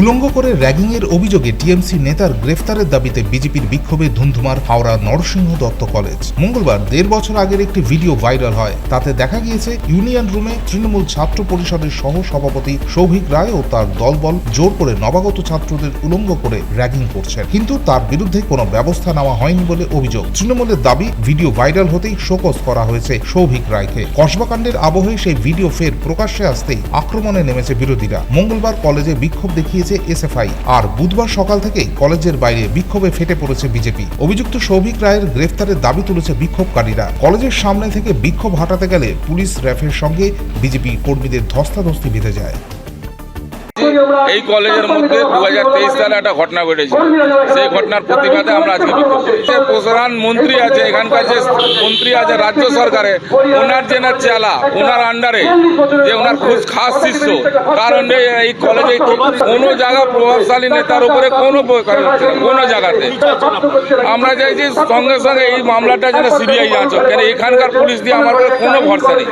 উলঙ্গ করে র্যাগিংয়ের অভিযোগে টিএমসি নেতার গ্রেফতারের দাবিতে বিজেপির বিক্ষোভে ধুন্ধুমার হাওড়া নরসিংহ দত্ত কলেজ। মঙ্গলবার দেড় বছর আগের একটি ভিডিও ভাইরাল হয়। তাতে দেখা গিয়েছে, ইউনিয়ন রুমে তৃণমূল ছাত্র পরিষদের সহ সভাপতি সৌভিক রায় ও তার দলবল জোর করে নবাগত ছাত্রদের উলঙ্গ করে র্যাগিং করছেন। কিন্তু তার বিরুদ্ধে কোনো ব্যবস্থা নেওয়া হয়নি বলে অভিযোগ। তৃণমূলের দাবি, ভিডিও ভাইরাল হতেই শোকজ করা হয়েছে সৌভিক রায়কে। কসবাকাণ্ডের আবহে সেই ভিডিও ফের প্রকাশ্যে আসতেই আক্রমণে নেমেছে বিরোধীরা। মঙ্গলবার কলেজে বিক্ষোভ দেখিয়েছে এসএফআই। আর বুধবার সকাল থেকেই কলেজের বাইরে বিক্ষোভে ফেটে পড়েছে বিজেপি। অভিযুক্ত সৌভিক রায়ের গ্রেফতারের দাবি তুলেছে বিক্ষোভকারীরা। কলেজের সামনে থেকে বিক্ষোভ হাঁটাতে গেলে পুলিশ র্যাফের সঙ্গে বিজেপি কর্মীদের ধস্তাধস্তি বেঁধে যায়। এই কলেজের মধ্যে দুহাজার তেইশ সালে একটা ঘটনা ঘটেছে সেই ঘটনার প্রতিবাদে আমরা আজকে যে প্রধান মন্ত্রী আছে এখানকার যে মন্ত্রী আছে রাজ্য সরকারে ওনার যে না চেলা ওনার আন্ডারে যে ওনার খুব খাস শিষ্য কারণ এই কলেজে কোনো জায়গা প্রভাবশালী নেতার উপরে কোনো কোনো জায়গাতে। আমরা চাইছি সঙ্গে সঙ্গে এই মামলাটা যেন সিবিআই আছে কেন এখানকার পুলিশ দিয়ে আমার কোনো ভরসা নেই?